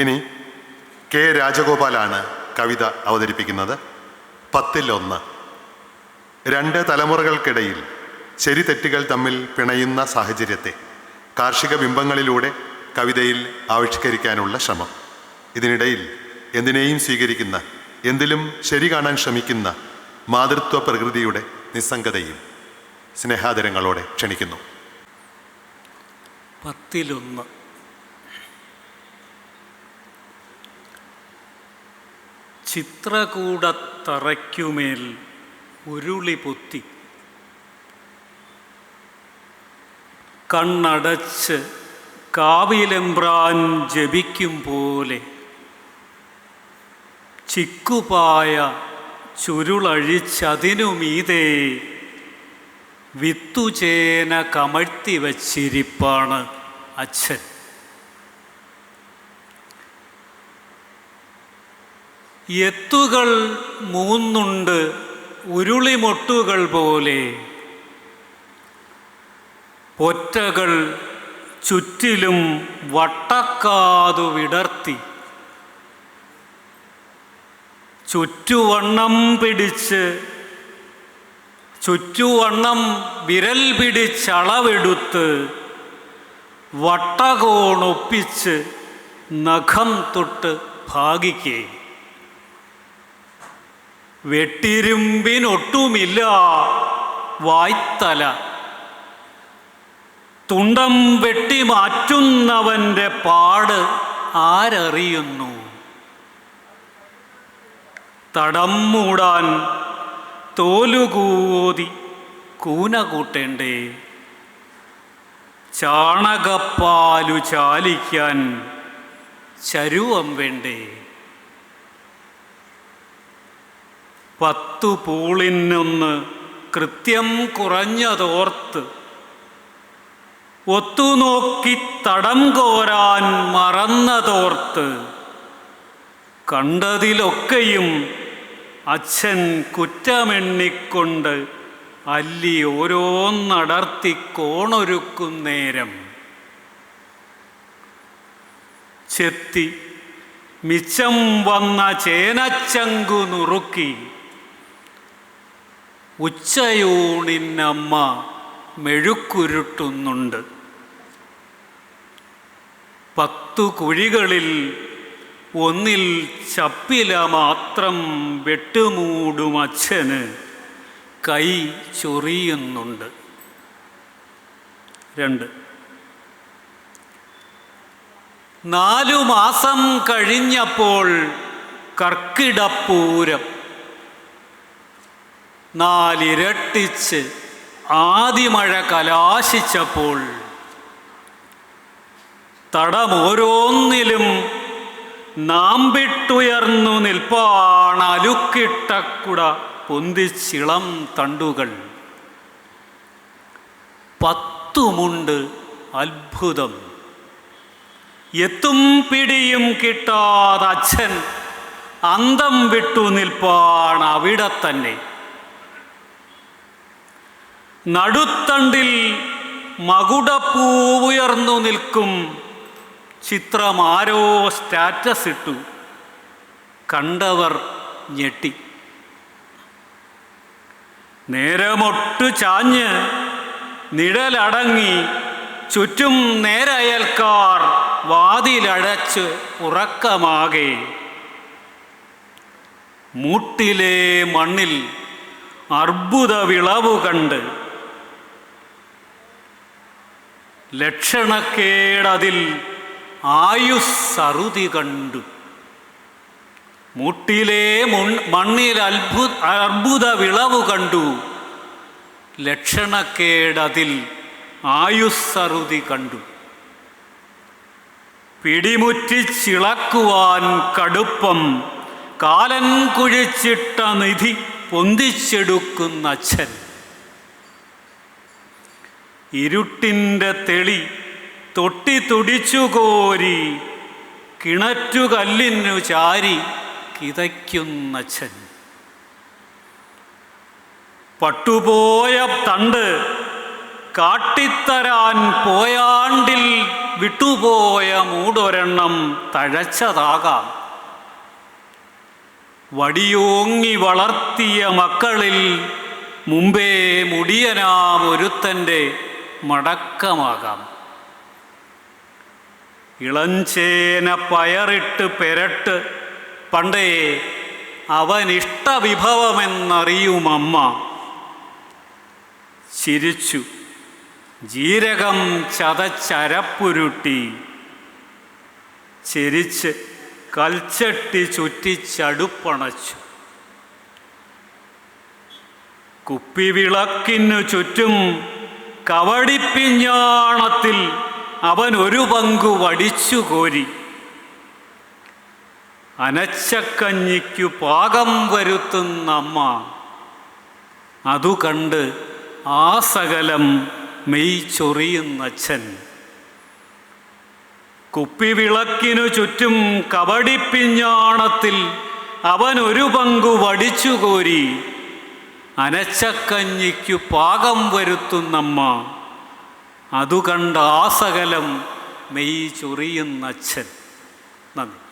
ഇനി കെ രാജഗോപാലാണ് കവിത അവതരിപ്പിക്കുന്നത്. പത്തിലൊന്ന്. രണ്ട് തലമുറകൾക്കിടയിൽ ശരി തെറ്റുകൾ തമ്മിൽ പിണയുന്ന സാഹചര്യത്തെ കാർഷിക ബിംബങ്ങളിലൂടെ കവിതയിൽ ആവിഷ്കരിക്കാനുള്ള ശ്രമം. ഇതിനിടയിൽ എന്തിനേയും സ്വീകരിക്കുന്ന എന്തിലും ശരി കാണാൻ ശ്രമിക്കുന്ന മാതൃത്വ പ്രകൃതിയുടെ നിസ്സംഗതയും സ്നേഹാദരങ്ങളോടെ ക്ഷണിക്കുന്നു. പത്തിലൊന്ന്. ചിത്രകൂടത്തറയ്ക്കുമേൽ ഉരുളി പൊത്തി. കണ്ണടച്ച് കാവിലെമ്പ്രാൻ ജപിക്കും പോലെ ചിക്കുപായ ചുരുളഴിച്ചതിനുമീതേ വിത്തുചേന കമഴ്ത്തി വച്ചിരിപ്പാണ് അച്ഛൻ. എത്തുകൾ മൂന്നുണ്ട് ഉരുളിമൊട്ടുകൾ പോലെ. ഒറ്റകൾ ചുറ്റിലും വട്ടക്കാതു വിടർത്തി. ചുറ്റുവണ്ണം പിടിച്ച് ചുറ്റുവണ്ണം വിരൽ പിടിച്ചളവെടുത്ത് വട്ടകോണൊപ്പിച്ച് നഖം തൊട്ട് ഭാഗിക്കേ. വെട്ടിരുമ്പിനൊട്ടുമില്ല. വായ്ത്തല. തുണ്ടം വെട്ടി മാറ്റുന്നവന്റെ പാട് ആരറിയുന്നു? തടം മൂടാൻ തോലുകൂതി കൂന കൂട്ടേണ്ടേ? ചാണകപ്പാലു ചാലിക്കാൻ ചരുവം വേണ്ടേ? പത്തു പൂളിനൊന്ന് കൃത്യം കുറഞ്ഞതോർത്ത് ഒത്തുനോക്കി തടം കോരാൻ മറന്നതോർത്ത് കണ്ടതിലൊക്കെയും അച്ഛൻ കുറ്റമെണ്ണിക്കൊണ്ട് അല്ലി ഓരോന്നടർത്തി കോണൊരുക്കും നേരം. ചെത്തി മിച്ചം വന്ന ചേനച്ചങ്കു നുറുക്കി ഉച്ചയൂണിനമ്മ മെഴുക്കുരുട്ടുന്നുണ്ട്. പത്തു കുഴികളിൽ ഒന്നിൽ ചപ്പില മാത്രം വെട്ടുമൂടും അച്ഛന് കൈ ചൊറിയുന്നുണ്ട്. രണ്ട്. നാലു മാസം കഴിഞ്ഞപ്പോൾ കർക്കിടപ്പൂരം നാലിരട്ടിച്ച് ആദിമഴ കലാശിച്ചപ്പോൾ തടമോരോന്നിലും നാമ്പിട്ടുയർന്നു നിൽപ്പാണ് അലുക്കിട്ടക്കുട പൊന്തിച്ചിളം തണ്ടുകൾ. പത്തുമുണ്ട് അത്ഭുതം. എത്തും പിടിയും കിട്ടാതെ അച്ഛൻ അന്തം വിട്ടു നിൽപ്പാണ് അവിടെ തന്നെ നടുത്തണ്ടിൽ മകുടപ്പൂവുയർന്നു നിൽക്കും. ചിത്രം ആരോ സ്റ്റാറ്റസ് ഇട്ടു. കണ്ടവർ ഞെട്ടി. നേരമൊട്ടു ചാഞ്ഞ് നിഴലടങ്ങി. ചുറ്റും നേരയൽക്കാർ വാതിലടച്ച് ഉറക്കമാകെ. മൂട്ടിലെ മണ്ണിൽ അർബുദ വിളവ് കണ്ട് ലക്ഷണക്കേടതിൽ ആയുസ്സറുതി കണ്ടു. മുട്ടിലെ മണ്ണിൽ അത്ഭു അർബുദ വിളവ് കണ്ടു. ലക്ഷണക്കേടതിൽ ആയുസ്സറുതി കണ്ടു. പിടിമുറ്റിച്ചിളക്കുവാൻ കടുപ്പം കാലൻ കുഴിച്ചിട്ട നിധി പൊന്തിച്ചെടുക്കുന്ന അച്ഛൻ. ഇരുട്ടിന്റെ തെളി തൊട്ടി തുടിച്ചു കോരി കിണറ്റുകല്ലിനു ചാരി കിതയ്ക്കുന്നച്ഛൻ പട്ടുപോയ തണ്ട് കാട്ടിത്തരാൻ പോയാണ്ടിൽ വിട്ടുപോയ മൂടൊരെണ്ണം തഴച്ചതാകാം. വടിയോങ്ങി വളർത്തിയ മക്കളിൽ മുമ്പേ മുടിയനാം ഒരുത്തന്റെ മടക്കമാകാം. ഇളഞ്ചേന പയറിട്ട് പെരട്ട് പണ്ടേ അവനിഷ്ടവിഭവമെന്നറിയുമമ്മ. ചിരിച്ചു. ജീരകം ചതച്ചരപ്പുരുട്ടി. ചിരിച്ച് കൽച്ചട്ടി ചുറ്റിച്ചടുപ്പണച്ചു കുപ്പിവിളക്കിനു ചുറ്റും കവടിപ്പിഞ്ഞാണത്തിൽ അവൻ ഒരു പങ്കു വടിച്ചു കോരി. അനച്ചക്കഞ്ഞിക്കു പാകം വരുത്തുന്നമ്മ അതു കണ്ട് ആ സകലം മെയ് ചൊറിയുന്നച്ഛൻ. കുപ്പിവിളക്കിനു ചുറ്റും കവടിപ്പിഞ്ഞാണത്തിൽ അവൻ ഒരു പങ്കു വടിച്ചു കോരി. അനച്ചക്കഞ്ഞിക്കു പാകം വരുത്തുന്നമ്മ. അതു ആസകലം മെയ് ചൊറിയുന്നച്ഛൻ. നന്ദി.